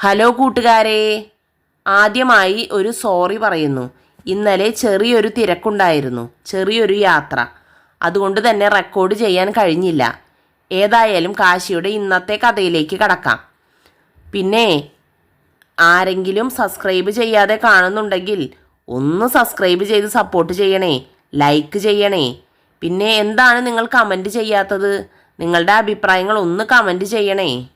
Hello കൂട്ടുകാരെ. ആദ്യമായി ഒരു സോറി പറയുന്നു. ഇന്നലെ ചെറിയൊരു തിരക്കുണ്ടായിരുന്നു. ചെറിയൊരു യാത്ര. അതുകൊണ്ട് തന്നെ റെക്കോർഡ് ചെയ്യാൻ കഴിഞ്ഞില്ല. ഏതായാലും കാശിയുടെ ഇന്നത്തെ കഥയിലേക്ക് കടക്കാം. പിന്നെ ആരെങ്കിലും സബ്സ്ക്രൈബ് ചെയ്യാതെ കാണുന്നുണ്ടെങ്കിൽ ഒന്ന് സബ്സ്ക്രൈബ് ചെയ്ത് സപ്പോർട്ട് ചെയ്യണേ. ലൈക്ക് ചെയ്യണേ. പിന്നെ എന്താണ് നിങ്ങൾ കമന്റ് ചെയ്യാത്തത്? നിങ്ങളുടെ അഭിപ്രായങ്ങൾ ഒന്ന് കമന്റ് ചെയ്യണേ.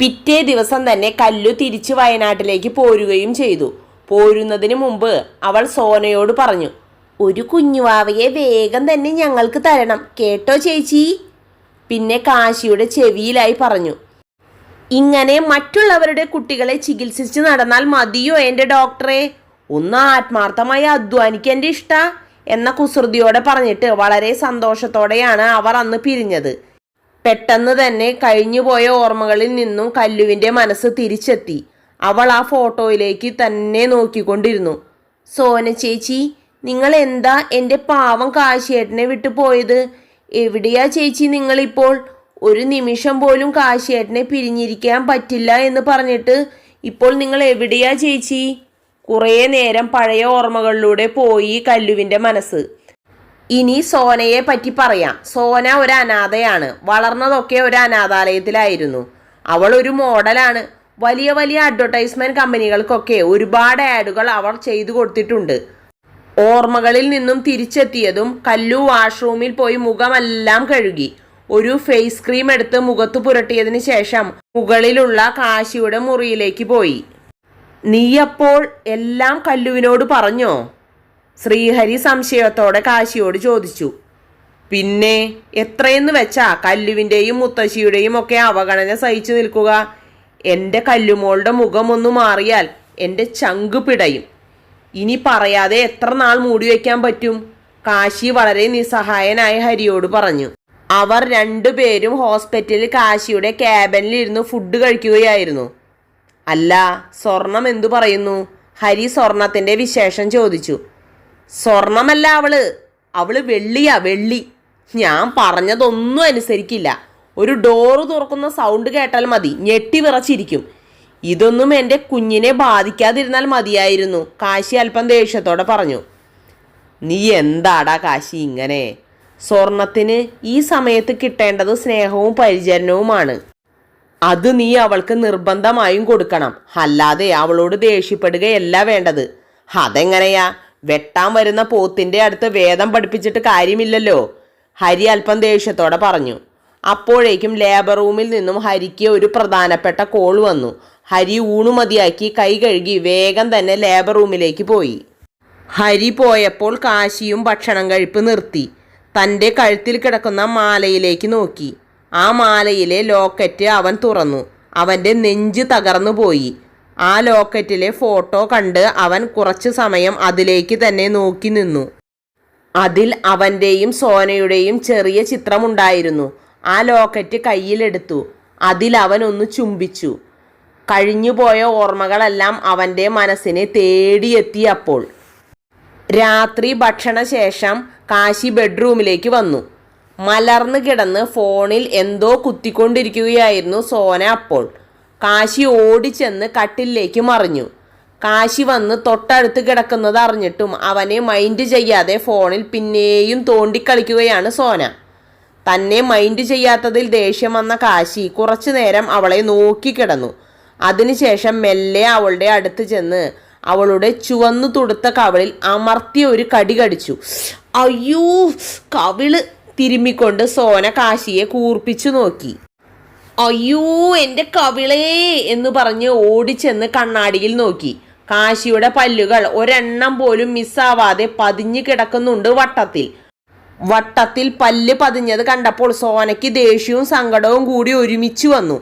പിറ്റേ ദിവസം തന്നെ കല്ലു തിരിച്ച് വയനാട്ടിലേക്ക് പോരുകയും ചെയ്തു. പോരുന്നതിന് മുമ്പ് അവൾ സോനയോട് പറഞ്ഞു ഒരു കുഞ്ഞുവാവയെ വേഗം തന്നെ ഞങ്ങൾക്ക് തരണം കേട്ടോ ചേച്ചി? പിന്നെ കാശിയുടെ ചെവിയിലായി പറഞ്ഞു ഇങ്ങനെ മറ്റുള്ളവരുടെ കുട്ടികളെ ചികിത്സിച്ച് നടന്നാൽ മതിയോ എന്റെ ഡോക്ടറെ? ഒന്ന് ആത്മാർത്ഥമായി അധ്വാനിക്കേണ്ട ഇഷ്ട എന്ന കുസൃതിയോടെ പറഞ്ഞിട്ട് വളരെ സന്തോഷത്തോടെയാണ് അവർ അന്ന് പിരിഞ്ഞത്. പെട്ടെന്ന് തന്നെ കഴിഞ്ഞുപോയ ഓർമ്മകളിൽ നിന്നും കല്ലുവിന്റെ മനസ്സ് തിരിച്ചെത്തി. അവൾ ആ ഫോട്ടോയിലേക്ക് തന്നെ നോക്കിക്കൊണ്ടിരുന്നു. സോന ചേച്ചി നിങ്ങൾ എന്താ എന്റെ പാവം കാശിയേട്ടനെ വിട്ടു പോയത്? എവിടെയാ ചേച്ചി നിങ്ങളിപ്പോൾ? ഒരു നിമിഷം പോലും കാശിയേട്ടനെ പിരിഞ്ഞിരിക്കാൻ പറ്റില്ല എന്ന് പറഞ്ഞിട്ട് ഇപ്പോൾ നിങ്ങൾ എവിടെയാ ചേച്ചി? കുറേ നേരം പഴയ ഓർമ്മകളിലൂടെ പോയി കല്ലുവിന്റെ മനസ്സ്. ഇനി സോനയെ പറ്റി പറയാം. സോന ഒരു അനാഥയാണ്. വളർന്നതൊക്കെ ഒരു അനാഥാലയത്തിലായിരുന്നു. അവൾ ഒരു മോഡലാണ്. വലിയ വലിയ അഡ്വർടൈസ്മെന്റ് കമ്പനികൾക്കൊക്കെ ഒരുപാട് ആഡുകൾ അവൾ ചെയ്തു കൊടുത്തിട്ടുണ്ട്. ഓർമ്മകളിൽ നിന്നും തിരിച്ചെത്തിയതും കല്ലു വാഷ്റൂമിൽ പോയി മുഖമെല്ലാം കഴുകി. ഒരു ഫേസ് ക്രീം എടുത്ത് മുഖത്ത് പുരട്ടിയതിന് ശേഷം മുകളിലുള്ള കാശിയുടെ മുറിയിലേക്ക് പോയി. നീയപ്പോൾ എല്ലാം കല്ലുവിനോട് പറഞ്ഞോ? ശ്രീഹരി സംശയത്തോടെ കാശിയോട് ചോദിച്ചു. പിന്നെ എത്രയെന്ന് വെച്ചാ കല്ലുവിന്റെയും മുത്തശ്ശിയുടെയും ഒക്കെ അവഗണന സഹിച്ചു നിൽക്കുക. എന്റെ കല്ലുമോളുടെ മുഖമൊന്നു മാറിയാൽ എന്റെ ചങ്ക് പിടയും. ഇനി പറയാതെ എത്ര നാൾ മൂടി വയ്ക്കാൻ പറ്റും? കാശി വളരെ നിസ്സഹായനായ ഹരിയോട് പറഞ്ഞു. അവർ രണ്ടുപേരും ഹോസ്പിറ്റലിൽ കാശിയുടെ ക്യാബനിലിരുന്ന് ഫുഡ് കഴിക്കുകയായിരുന്നു. അല്ല സ്വർണം എന്തു പറയുന്നു? ഹരി സ്വർണത്തിന്റെ വിശേഷം ചോദിച്ചു. സ്വർണമല്ല അവൾ. അവൾ വെള്ളിയാ വെള്ളി. ഞാൻ പറഞ്ഞതൊന്നും അനുസരിക്കില്ല. ഒരു ഡോറ് തുറക്കുന്ന സൗണ്ട് കേട്ടാൽ മതി. ഞെട്ടി വിറച്ചിരിക്കും. ഇതൊന്നും എന്റെ കുഞ്ഞിനെ ബാധിക്കാതിരുന്നാൽ മതിയായിരുന്നു. കാശി അല്പം ദേഷ്യത്തോടെ പറഞ്ഞു. നീ എന്താടാ കാശി ഇങ്ങനെ? സ്വർണത്തിന് ഈ സമയത്ത് കിട്ടേണ്ടത് സ്നേഹവും പരിചരണവുമാണ്. അത് നീ അവൾക്ക് നിർബന്ധമായും കൊടുക്കണം. അല്ലാതെ അവളോട് ദേഷ്യപ്പെടുകയല്ല വേണ്ടത്. അതെങ്ങനെയാ? വെട്ടാൻ വരുന്ന പോത്തിന്റെ അടുത്ത് വേദം പഠിപ്പിച്ചിട്ട് കാര്യമില്ലല്ലോ. ഹരി അല്പം ദേഷ്യത്തോടെ പറഞ്ഞു. അപ്പോഴേക്കും ലേബർ റൂമിൽ നിന്നും ഹരിക്ക് ഒരു പ്രധാനപ്പെട്ട കോൾ വന്നു. ഹരി ഊണുമതിയാക്കി കൈ കഴുകി വേഗം തന്നെ ലേബർ റൂമിലേക്ക് പോയി. ഹരി പോയപ്പോൾ കാശിയും ഭക്ഷണം കഴിപ്പ് നിർത്തി. തന്റെ കഴുത്തിൽ കിടക്കുന്ന മാലയിലേക്ക് നോക്കി. ആ മാലയിലെ ലോക്കറ്റ് അവൻ തുറന്നു. അവന്റെ നെഞ്ച് തകർന്നു പോയി ആ ലോക്കറ്റിലെ ഫോട്ടോ കണ്ട് അവൻ കുറച്ചു സമയം അതിലേക്ക് തന്നെ നോക്കി നിന്നു. അതിൽ അവന്റെയും സോനയുടെയും ചെറിയ ചിത്രമുണ്ടായിരുന്നു. ആ ലോക്കറ്റ് കയ്യിലെടുത്തു. അതിൽ അവൻ ഒന്ന് ചുംബിച്ചു. കഴിഞ്ഞുപോയ ഓർമ്മകളെല്ലാം അവന്റെ മനസ്സിനെ തേടിയെത്തി അപ്പോൾ രാത്രി ഭക്ഷണശേഷം കാശി ബെഡ്റൂമിലേക്ക് വന്നു. മലർന്നു കിടന്ന് ഫോണിൽ എന്തോ കുത്തിക്കൊണ്ടിരിക്കുകയായിരുന്നു സോന അപ്പോൾ. കാശി ഓടിച്ചെന്ന് കട്ടിലേക്ക് മറിഞ്ഞു. കാശി വന്ന് തൊട്ടടുത്ത് കിടക്കുന്നത് അറിഞ്ഞിട്ടും അവനെ മൈൻഡ് ചെയ്യാതെ ഫോണിൽ പിന്നെയും തോണ്ടിക്കളിക്കുകയാണ് സോന. തന്നെ മൈൻഡ് ചെയ്യാത്തതിൽ ദേഷ്യം വന്ന കാശി കുറച്ചു നേരം അവളെ നോക്കിക്കിടന്നു അതിനുശേഷം മെല്ലെ അവളുടെ അടുത്ത് ചെന്ന് അവളുടെ ചുവന്നു തുടുത്ത കവിളിൽ അമർത്തിയ ഒരു കടി കടിച്ചു. അയ്യോ കവിൾ തിരുമ്മിക്കൊണ്ട് സോന കാശിയെ കൂർപ്പിച്ചു നോക്കി. അയ്യോ എന്റെ കവിളേ എന്ന് പറഞ്ഞ് ഓടിച്ചെന്ന് കണ്ണാടിയിൽ നോക്കി. കാശിയുടെ പല്ലുകൾ ഒരെണ്ണം പോലും മിസ്സാവാതെ പതിഞ്ഞു കിടക്കുന്നുണ്ട് വട്ടത്തിൽ. വട്ടത്തിൽ പല്ല് പതിഞ്ഞത് കണ്ടപ്പോൾ സോനയ്ക്ക് ദേഷ്യവും സങ്കടവും കൂടി ഒരുമിച്ച് വന്നു.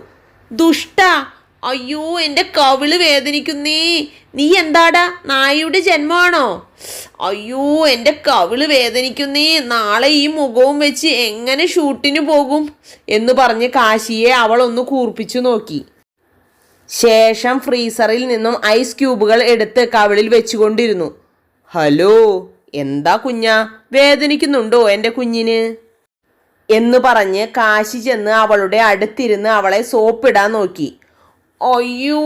ദുഷ്ട അയ്യോ എന്റെ കവിൾ വേദനിക്കുന്നേ. നീ എന്താടാ? നായയുടെ ജന്മമാണോ? അയ്യോ എന്റെ കവിൾ വേദനിക്കുന്നേ. നാളെ ഈ മുഖവും വെച്ച് എങ്ങനെ ഷൂട്ടിന് പോകും? എന്ന് പറഞ്ഞ് കാശിയെ അവൾ ഒന്ന് കൂർപ്പിച്ചു നോക്കി. ശേഷം ഫ്രീസറിൽ നിന്നും ഐസ് ക്യൂബുകൾ എടുത്ത് കവിളിൽ വെച്ചുകൊണ്ടിരുന്നു. ഹലോ എന്താ കുഞ്ഞ? വേദനിക്കുന്നുണ്ടോ എന്റെ കുഞ്ഞിന്? എന്ന് പറഞ്ഞ് കാശി ചെന്ന് അവളുടെ അടുത്തിരുന്ന് അവളെ സോപ്പിടാൻ നോക്കി. അയ്യോ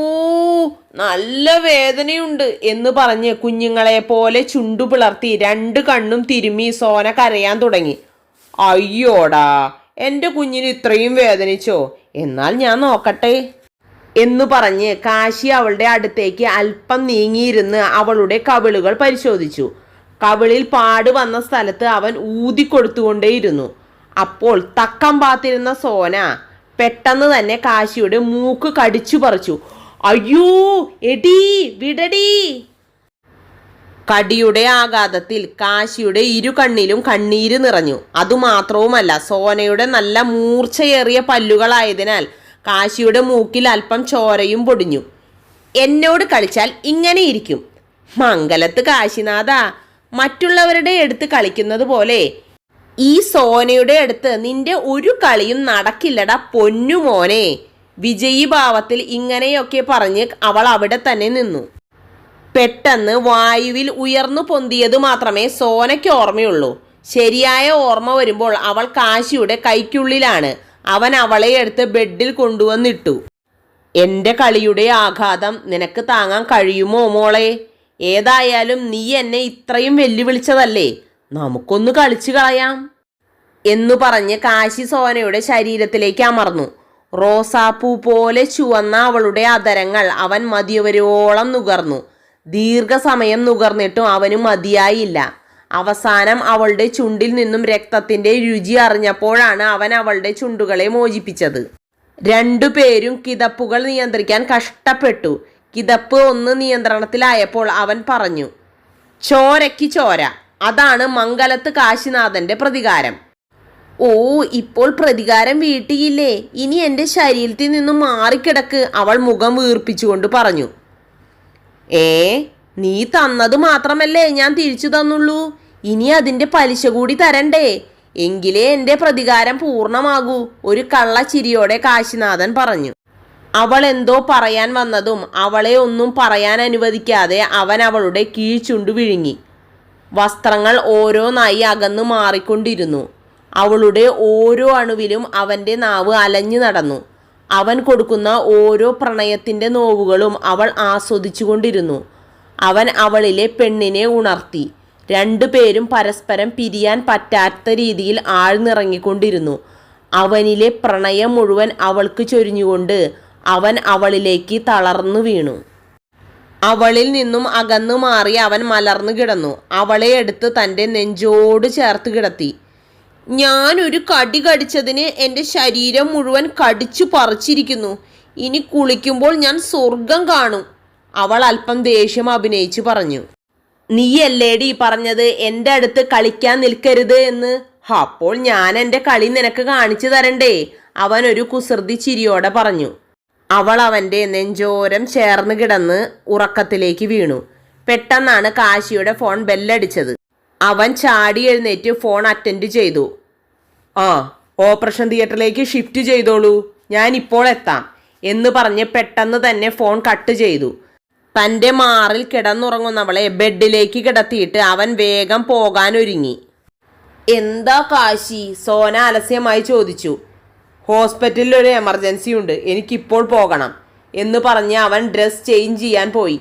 നല്ല വേദനയുണ്ട് എന്ന് പറഞ്ഞ് കുഞ്ഞുങ്ങളെ പോലെ ചുണ്ടു പിളർത്തി രണ്ട് കണ്ണും തിരുമ്മി സോന കരയാൻ തുടങ്ങി. അയ്യോടാ എന്റെ കുഞ്ഞിന് ഇത്രയും വേദനിച്ചോ? എന്നാൽ ഞാൻ നോക്കട്ടെ എന്ന് പറഞ്ഞ് കാശി അവളുടെ അടുത്തേക്ക് അല്പം നീങ്ങിയിരുന്ന് അവളുടെ കവിളുകൾ പരിശോധിച്ചു. കവിളിൽ പാട് വന്ന സ്ഥലത്ത് അവൻ ഊതിക്കൊടുത്തുകൊണ്ടേയിരുന്നു. അപ്പോൾ തക്കം പാത്തിരുന്ന സോന പെട്ടെന്ന് തന്നെ കാശിയുടെ മൂക്ക് കടിച്ചു പറിച്ചു. അയ്യോ എടീ വിടടീ. കടിയുടെ ആഘാതത്തിൽ കാശിയുടെ ഇരു കണ്ണിലും കണ്ണീര് നിറഞ്ഞു. അതുമാത്രവുമല്ല സോനയുടെ നല്ല മൂർച്ചയേറിയ പല്ലുകളായതിനാൽ കാശിയുടെ മൂക്കിൽ അല്പം ചോരയും പൊടിഞ്ഞു. എന്നോട് കളിച്ചാൽ ഇങ്ങനെ ഇരിക്കും. മംഗലത്ത് കാശിനാഥ മറ്റുള്ളവരുടെ എടുത്ത് കളിക്കുന്നത് പോലെ ഈ സോനയുടെ അടുത്ത് നിന്റെ ഒരു കളിയും നടക്കില്ലടാ പൊന്നു മോനെ. വിജയീഭാവത്തിൽ ഇങ്ങനെയൊക്കെ പറഞ്ഞ് അവൾ അവിടെ തന്നെ നിന്നു. പെട്ടെന്ന് വായുവിൽ ഉയർന്നു പൊന്തിയത് മാത്രമേ സോനയ്ക്ക് ഓർമ്മയുള്ളൂ. ശരിയായ ഓർമ്മ വരുമ്പോൾ അവൾ കാശിയുടെ കൈക്കുള്ളിലാണ്. അവൻ അവളെ എടുത്ത് ബെഡിൽ കൊണ്ടുവന്നിട്ടു. എന്റെ കളിയുടെ ആഘാതം നിനക്ക് താങ്ങാൻ കഴിയുമോ മോളെ? ഏതായാലും നീ എന്നെ ഇത്രയും വെല്ലുവിളിച്ചതല്ലേ? നമുക്കൊന്ന് കളിച്ചു കളയാം എന്നു പറഞ്ഞ് കാശി സോനയുടെ ശരീരത്തിലേക്ക് അമർന്നു. റോസാപ്പൂ പോലെ ചുവന്ന അവളുടെ അതരങ്ങൾ അവൻ മതിയവരോളം നുകർന്നു. ദീർഘസമയം നുകർന്നിട്ടും അവന് മതിയായില്ല. അവസാനം അവളുടെ ചുണ്ടിൽ നിന്നും രക്തത്തിന്റെ രുചി അറിഞ്ഞപ്പോഴാണ് അവൻ അവളുടെ ചുണ്ടുകളെ മോചിപ്പിച്ചത്. രണ്ടുപേരും കിതപ്പുകൾ നിയന്ത്രിക്കാൻ കഷ്ടപ്പെട്ടു. കിതപ്പ് ഒന്ന് നിയന്ത്രണത്തിലായപ്പോൾ അവൻ പറഞ്ഞു ചോരയ്ക്ക് ചോര. അതാണ് മംഗലത്ത് കാശിനാഥന്റെ പ്രതികാരം. ഓ ഇപ്പോൾ പ്രതികാരം വീട്ടിയില്ലേ? ഇനി എന്റെ ശരീരത്തിൽ നിന്നും മാറിക്കിടക്ക് അവൾ മുഖം വീർപ്പിച്ചുകൊണ്ട് പറഞ്ഞു. ഏ നീ തന്നത് മാത്രമല്ലേ ഞാൻ തിരിച്ചു തന്നുള്ളൂ? ഇനി അതിന്റെ പലിശ കൂടി തരണ്ടേ? എങ്കിലേ എന്റെ പ്രതികാരം പൂർണമാകൂ ഒരു കള്ളച്ചിരിയോടെ കാശിനാഥൻ പറഞ്ഞു. അവൾ എന്തോ പറയാൻ വന്നതും അവളെ ഒന്നും പറയാൻ അനുവദിക്കാതെ അവൻ അവളുടെ കീഴ്ചുണ്ടു വിഴുങ്ങി. വസ്ത്രങ്ങൾ ഓരോന്നായി അകന്നു മാറിക്കൊണ്ടിരുന്നു. അവളുടെ ഓരോ അണുവിലും അവന്റെ നാവ് അലഞ്ഞു നടന്നു. അവൻ കൊടുക്കുന്ന ഓരോ പ്രണയത്തിന്റെ നോവുകളും അവൾ ആസ്വദിച്ചുകൊണ്ടിരുന്നു. അവൻ അവളിലെ പെണ്ണിനെ ഉണർത്തി. രണ്ടുപേരും പരസ്പരം പിരിയാൻ പറ്റാത്ത രീതിയിൽ ആഴ്ന്നിറങ്ങിക്കൊണ്ടിരുന്നു. അവനിലെ പ്രണയം മുഴുവൻ അവൾക്ക് ചൊരിഞ്ഞുകൊണ്ട് അവൻ അവളിലേക്ക് തളർന്നു വീണു. അവളിൽ നിന്നും അകന്നു മാറി അവൻ മലർന്നു കിടന്നു. അവളെ എടുത്ത് തന്റെ നെഞ്ചോട് ചേർത്ത് കിടത്തി. ഞാനൊരു കടി കടിച്ചതിന് എന്റെ ശരീരം മുഴുവൻ കടിച്ചു പറിച്ചിരിക്കുന്നു. ഇനി കുളിക്കുമ്പോൾ ഞാൻ സ്വർഗം കാണും അവൾ അല്പം ദേഷ്യം അഭിനയിച്ചു പറഞ്ഞു. നീയല്ലേടി പറഞ്ഞത് എന്റെ അടുത്ത് കളിക്കാൻ നിൽക്കരുത് എന്ന്. അപ്പോൾ ഞാൻ എന്റെ കളി നിനക്ക് കാണിച്ചു തരണ്ടേ അവൻ ഒരു കുസൃതി ചിരിയോടെ പറഞ്ഞു. അവൾ അവന്റെ നെഞ്ചോരം ചേർന്ന് കിടന്ന് ഉറക്കത്തിലേക്ക് വീണു. പെട്ടെന്നാണ് കാശിയുടെ ഫോൺ ബെല്ലടിച്ചത്. അവൻ ചാടി എഴുന്നേറ്റ് ഫോൺ അറ്റൻഡ് ചെയ്തു. ആ ഓപ്പറേഷൻ തിയേറ്ററിലേക്ക് ഷിഫ്റ്റ് ചെയ്തോളൂ. ഞാൻ ഇപ്പോൾ എത്താം എന്ന് പറഞ്ഞ് പെട്ടെന്ന് തന്നെ ഫോൺ കട്ട് ചെയ്തു. തന്റെ മാറിൽ കിടന്നുറങ്ങുന്നവളെ ബെഡിലേക്ക് കിടത്തിയിട്ട് അവൻ വേഗം പോകാൻ ഒരുങ്ങി എന്താ കാശി? സോന അലസ്യമായി ചോദിച്ചു. ഹോസ്പിറ്റലിൽ ഒരു എമർജൻസി ഉണ്ട്. എനിക്കിപ്പോൾ പോകണം. എന്ന് പറഞ്ഞ് അവൻ ഡ്രസ് ചേഞ്ച് ചെയ്യാൻ പോയി.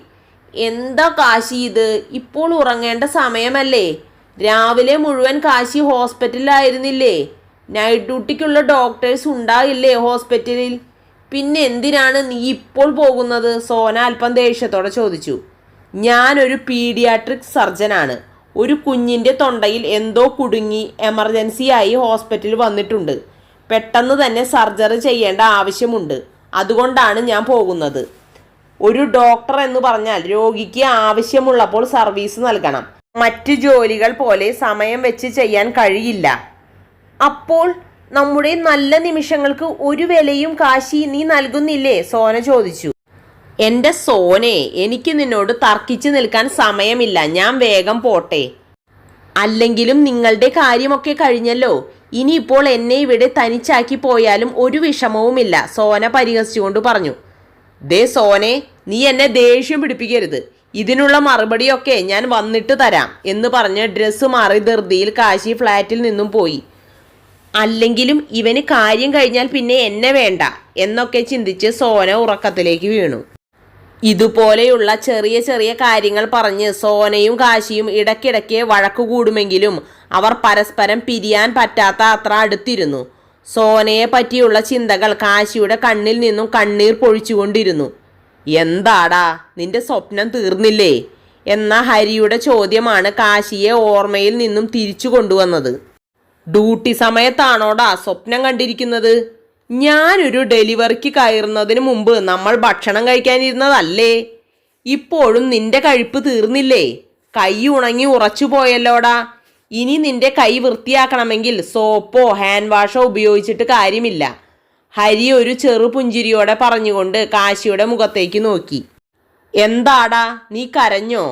എന്താ കാശി ഇത്? ഇപ്പോൾ ഉറങ്ങേണ്ട സമയമല്ലേ? രാവിലെ മുഴുവൻ കാശി ഹോസ്പിറ്റലിലായിരുന്നില്ലേ? നൈറ്റ് ഡ്യൂട്ടിക്കുള്ള ഡോക്ടേഴ്സ് ഉണ്ടായില്ലേ ഹോസ്പിറ്റലിൽ? പിന്നെ എന്തിനാണ് നീ ഇപ്പോൾ പോകുന്നത്? സോന അല്പം ദേഷ്യത്തോടെ ചോദിച്ചു. ഞാനൊരു പീഡിയാട്രിക് സർജനാണ്. ഒരു കുഞ്ഞിന്റെ തൊണ്ടയിൽ എന്തോ കുടുങ്ങി എമർജൻസിയായി ഹോസ്പിറ്റലിൽ വന്നിട്ടുണ്ട്. പെട്ടെന്ന് തന്നെ സർജറി ചെയ്യേണ്ട ആവശ്യമുണ്ട്. അതുകൊണ്ടാണ് ഞാൻ പോകുന്നത്. ഒരു ഡോക്ടർ എന്ന് പറഞ്ഞാൽ രോഗിക്ക് ആവശ്യമുള്ളപ്പോൾ സർവീസ് നൽകണം. മറ്റ് ജോലികൾ പോലെ സമയം വെച്ച് ചെയ്യാൻ കഴിയില്ല. അപ്പോൾ നമ്മുടെ നല്ല നിമിഷങ്ങൾക്ക് ഒരു വിലയും കാശി നീ നൽകുന്നില്ലേ? സോന ചോദിച്ചു. എന്റെ സോനെ എനിക്ക് നിന്നോട് തർക്കിച്ചു നിൽക്കാൻ സമയമില്ല. ഞാൻ വേഗം പോട്ടെ. അല്ലെങ്കിലും നിങ്ങളുടെ കാര്യമൊക്കെ കഴിഞ്ഞല്ലോ. ഇനിയിപ്പോൾ എന്നെ ഇവിടെ തനിച്ചാക്കി പോയാലും ഒരു വിഷമവുമില്ല സോന പരിഹസിച്ചുകൊണ്ട് പറഞ്ഞു. ദേ സോനെ നീ എന്നെ ദേഷ്യം പിടിപ്പിക്കരുത്. ഇതിനുള്ള മറുപടിയൊക്കെ ഞാൻ വന്നിട്ട് തരാം എന്ന് പറഞ്ഞ് ഡ്രസ്സ് മാറി ധൃതിയിൽ കാശി ഫ്ലാറ്റിൽ നിന്നും പോയി. അല്ലെങ്കിലും ഇവന് കാര്യം കഴിഞ്ഞാൽ പിന്നെ എന്നെ വേണ്ട എന്നൊക്കെ ചിന്തിച്ച് സോന ഉറക്കത്തിലേക്ക് വീണു. ഇതുപോലെയുള്ള ചെറിയ ചെറിയ കാര്യങ്ങൾ പറഞ്ഞ് സോനയും കാശിയും ഇടയ്ക്കിടയ്ക്ക് വഴക്കുകൂടുമെങ്കിലും അവർ പരസ്പരം പിരിയാൻ പറ്റാത്ത അത്ര അടുത്തിരുന്നു. സോനയെ പറ്റിയുള്ള ചിന്തകൾ കാശിയുടെ കണ്ണിൽ നിന്നും കണ്ണീർ പൊഴിച്ചുകൊണ്ടിരുന്നു. എന്താടാ നിന്റെ സ്വപ്നം തീർന്നില്ലേ? എന്ന ഹരിയുടെ ചോദ്യമാണ് കാശിയെ ഓർമ്മയിൽ നിന്നും തിരിച്ചു കൊണ്ടുവന്നത്. ഡ്യൂട്ടി സമയത്താണോടാ സ്വപ്നം കണ്ടിരിക്കുന്നത്? ഞാനൊരു ഡെലിവറിക്ക് കയറുന്നതിന് മുമ്പ് നമ്മൾ ഭക്ഷണം കഴിക്കാനിരുന്നതല്ലേ? ഇപ്പോഴും നിന്റെ കഴിപ്പ് തീർന്നില്ലേ? കൈ ഉണങ്ങി ഉറച്ചു പോയല്ലോടാ. ഇനി നിന്റെ കൈ വൃത്തിയാക്കണമെങ്കിൽ സോപ്പോ ഹാൻഡ് വാഷോ ഉപയോഗിച്ചിട്ട് കാര്യമില്ല. ഹരി ഒരു ചെറു പുഞ്ചിരിയോടെ പറഞ്ഞുകൊണ്ട് കാശിയുടെ മുഖത്തേക്ക് നോക്കി. എന്താടാ നീ കരഞ്ഞോ?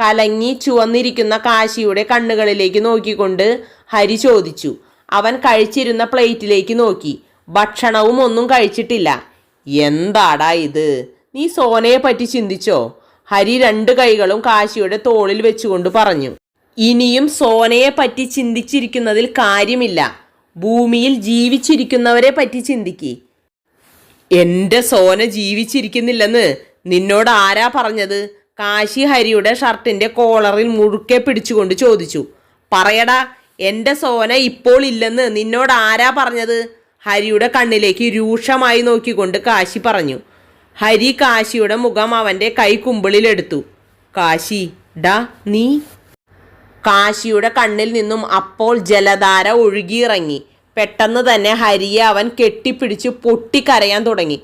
കലങ്ങി ചുവന്നിരിക്കുന്ന കാശിയുടെ കണ്ണുകളിലേക്ക് നോക്കിക്കൊണ്ട് ഹരി ചോദിച്ചു. അവൻ കഴിച്ചിരുന്ന പ്ലേറ്റിലേക്ക് നോക്കി. ഭക്ഷണവും ഒന്നും കഴിച്ചിട്ടില്ല. എന്താടാ ഇത്? നീ സോനയെ പറ്റി ചിന്തിച്ചോ? ഹരി രണ്ട് കൈകളും കാശിയുടെ തോളിൽ വെച്ചുകൊണ്ട് പറഞ്ഞു. ഇനിയും സോനയെ പറ്റി ചിന്തിച്ചിരിക്കുന്നതിൽ കാര്യമില്ല. ഭൂമിയിൽ ജീവിച്ചിരിക്കുന്നവരെ പറ്റി ചിന്തിക്ക്. എന്റെ സോന ജീവിച്ചിരിക്കുന്നില്ലെന്ന് നിന്നോട് ആരാ പറഞ്ഞത്? കാശി ഹരിയുടെ ഷർട്ടിന്റെ കോളറിൽ മുഴുക്കെ പിടിച്ചുകൊണ്ട് ചോദിച്ചു. പറയടാ എന്റെ സോന ഇപ്പോൾ ഇല്ലെന്ന് നിന്നോട് ആരാ പറഞ്ഞത്? ഹരിയുടെ കണ്ണിലേക്ക് രൂക്ഷമായി നോക്കിക്കൊണ്ട് കാശി പറഞ്ഞു. ഹരി കാശിയുടെ മുഖം അവന്റെ കൈ കുമ്പിളിലെടുത്തു. കാശി ഡ നീ? കാശിയുടെ കണ്ണിൽ നിന്നും അപ്പോൾ ജലധാര ഒഴുകിയിറങ്ങി. പെട്ടെന്ന് തന്നെ ഹരിയെ അവൻ കെട്ടിപ്പിടിച്ച് പൊട്ടിക്കരയാൻ തുടങ്ങി.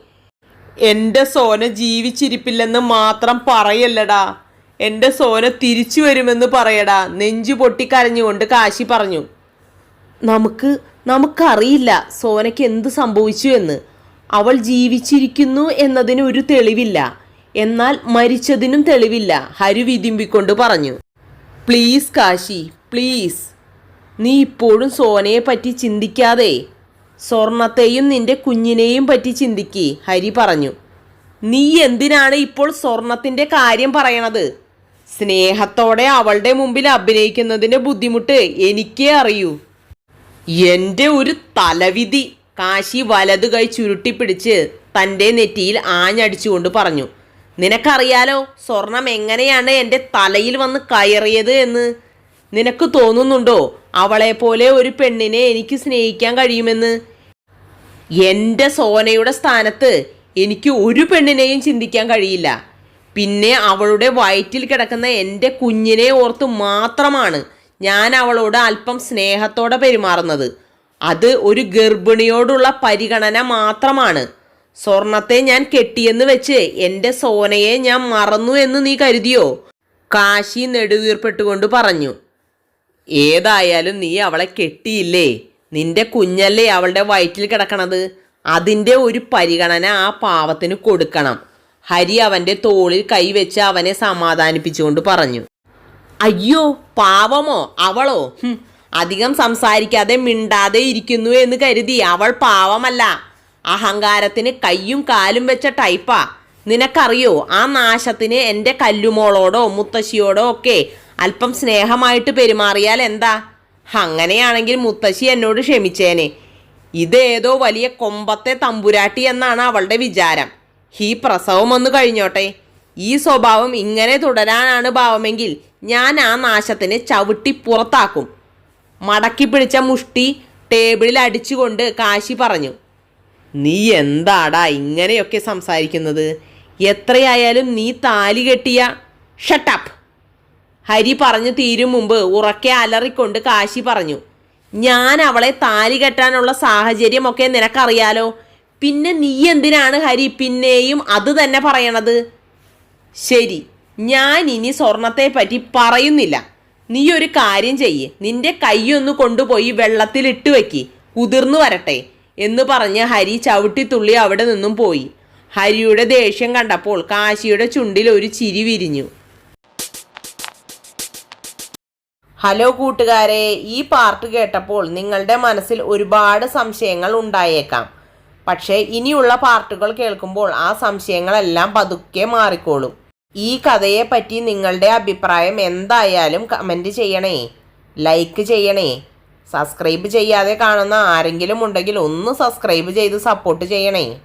എന്റെ സോന ജീവിച്ചിരിപ്പില്ലെന്ന് മാത്രം പറയല്ലടാ. എന്റെ സോന തിരിച്ചു വരുമെന്ന് പറയടാ. നെഞ്ചു പൊട്ടിക്കരഞ്ഞുകൊണ്ട് കാശി പറഞ്ഞു. നമുക്ക് നമുക്കറിയില്ല സോനയ്ക്ക് എന്ത് സംഭവിച്ചു എന്ന്. അവൾ ജീവിച്ചിരിക്കുന്നു എന്നതിന് ഒരു തെളിവില്ല. എന്നാൽ മരിച്ചതിനും തെളിവില്ല ഹരി വിതിമ്പിക്കൊണ്ട് പറഞ്ഞു. Please Kashi please. നീ ഇപ്പോഴും സോനയെ പറ്റി ചിന്തിക്കാതെ. സ്വർണത്തെയും നിന്റെ കുഞ്ഞിനെയും പറ്റി ചിന്തിക്ക് ഹരി പറഞ്ഞു. നീ എന്തിനാണ് ഇപ്പോൾ സ്വർണത്തിന്റെ കാര്യം പറയണത്? സ്നേഹത്തോടെ അവളുടെ മുമ്പിൽ അഭിനയിക്കുന്നതിന്റെ ബുദ്ധിമുട്ട് എനിക്കേ അറിയൂ. എന്റെ ഒരു തലവിധി. കാശി വലതു കൈ ചുരുട്ടിപ്പിടിച്ച് തന്റെ നെറ്റിയിൽ ആഞ്ഞടിച്ചുകൊണ്ട് പറഞ്ഞു നിനക്കറിയാലോ സ്വർണം എങ്ങനെയാണ് എന്റെ തലയിൽ വന്ന് കയറിയത് എന്ന്? നിനക്ക് തോന്നുന്നുണ്ടോ അവളെപ്പോലെ പോലെ ഒരു പെണ്ണിനെ എനിക്ക് സ്നേഹിക്കാൻ കഴിയുമെന്ന്? എന്റെ സോനയുടെ സ്ഥാനത്ത് എനിക്ക് ഒരു പെണ്ണിനെയും ചിന്തിക്കാൻ കഴിയില്ല. പിന്നെ അവളുടെ വയറ്റിൽ കിടക്കുന്ന എന്റെ കുഞ്ഞിനെ ഓർത്ത് മാത്രമാണ് ഞാൻ അവളോട് അല്പം സ്നേഹത്തോടെ പെരുമാറുന്നത്. അത് ഒരു ഗർഭിണിയോടുള്ള പരിഗണന മാത്രമാണ്. സ്വർണത്തെ ഞാൻ കെട്ടിയെന്ന് വെച്ച് എന്റെ സോനയെ ഞാൻ മറന്നു എന്ന് നീ കരുതിയോ? കാശി നെടുവീർപ്പെട്ടുകൊണ്ട് പറഞ്ഞു. ഏതായാലും നീ അവളെ കെട്ടിയില്ലേ? നിന്റെ കുഞ്ഞല്ലേ അവളുടെ വയറ്റിൽ കിടക്കണത്? അതിന്റെ ഒരു പരിഗണന ആ പാവത്തിന് കൊടുക്കണം. ഹരി അവന്റെ തോളിൽ കൈവച്ച് അവനെ സമാധാനിപ്പിച്ചുകൊണ്ട് പറഞ്ഞു. അയ്യോ പാവമോ? അവളോ? അധികം സംസാരിക്കാതെ മിണ്ടാതെ ഇരിക്കുന്നു എന്ന് കരുതി അവൾ പാവമല്ല. അഹങ്കാരത്തിന് കയ്യും കാലും വെച്ച ടൈപ്പാ നിനക്കറിയോ ആ നാശത്തിന് എന്റെ കല്ലുമോളോടോ മുത്തശ്ശിയോടോ ഒക്കെ അല്പം സ്നേഹമായിട്ട് പെരുമാറിയാൽ എന്താ? അങ്ങനെയാണെങ്കിൽ മുത്തശ്ശി എന്നോട് ക്ഷമിച്ചേനെ. ഇതേതോ വലിയ കൊമ്പത്തെ തമ്പുരാട്ടി എന്നാണ് അവളുടെ വിചാരം. ഈ പ്രസവം ഒന്ന് കഴിഞ്ഞോട്ടെ. ഈ സ്വഭാവം ഇങ്ങനെ തുടരാനാണ് ഭാവമെങ്കിൽ ഞാൻ ആ നാശത്തിന് ചവിട്ടി പുറത്താക്കും. മടക്കി പിടിച്ച മുഷ്ടി ടേബിളിൽ അടിച്ചുകൊണ്ട് കാശി പറഞ്ഞു. നീ എന്താടാ ഇങ്ങനെയൊക്കെ സംസാരിക്കുന്നത്? എത്രയായാലും നീ താലി കെട്ടിയ ഷട്ടപ്പ് ഹരി പറഞ്ഞു തീരും മുമ്പ് ഉറക്കെ അലറിക്കൊണ്ട് കാശി പറഞ്ഞു. ഞാൻ അവളെ താലി കെട്ടാനുള്ള സാഹചര്യമൊക്കെ നിനക്കറിയാലോ. പിന്നെ നീ എന്തിനാണ് ഹരി പിന്നെയും അത് തന്നെ പറയണത്? ശരി ഞാൻ ഇനി സ്വർണത്തെ പറ്റി പറയുന്നില്ല. നീ ഒരു കാര്യം ചെയ്യ് നിന്റെ കൈയൊന്ന് കൊണ്ടുപോയി വെള്ളത്തിലിട്ട് വെക്ക് കുതിർന്നു വരട്ടെ എന്ന് പറഞ്ഞ് ഹരി ചവിട്ടിത്തുള്ളി അവിടെ നിന്നും പോയി. ഹരിയുടെ ദേഷ്യം കണ്ടപ്പോൾ കാശിയുടെ ചുണ്ടിൽ ഒരു ചിരി വിരിഞ്ഞു. ഹലോ കൂട്ടുകാരെ ഈ പാർട്ട് കേട്ടപ്പോൾ നിങ്ങളുടെ മനസ്സിൽ ഒരുപാട് സംശയങ്ങൾ ഉണ്ടായേക്കാം. പക്ഷേ ഇനിയുള്ള പാർട്ടുകൾ കേൾക്കുമ്പോൾ ആ സംശയങ്ങളെല്ലാം പതുക്കെ മാറിക്കോളും. ഈ കഥയെ പറ്റി നിങ്ങളുടെ അഭിപ്രായം എന്തായാലും കമന്റ് ചെയ്യണേ. ലൈക്ക് ചെയ്യണേ. സബ്സ്ക്രൈബ് ചെയ്യാതെ കാണുന്ന ആരെങ്കിലും ഉണ്ടെങ്കിൽ ഒന്ന് സബ്സ്ക്രൈബ് ചെയ്ത് സപ്പോർട്ട് ചെയ്യണേ.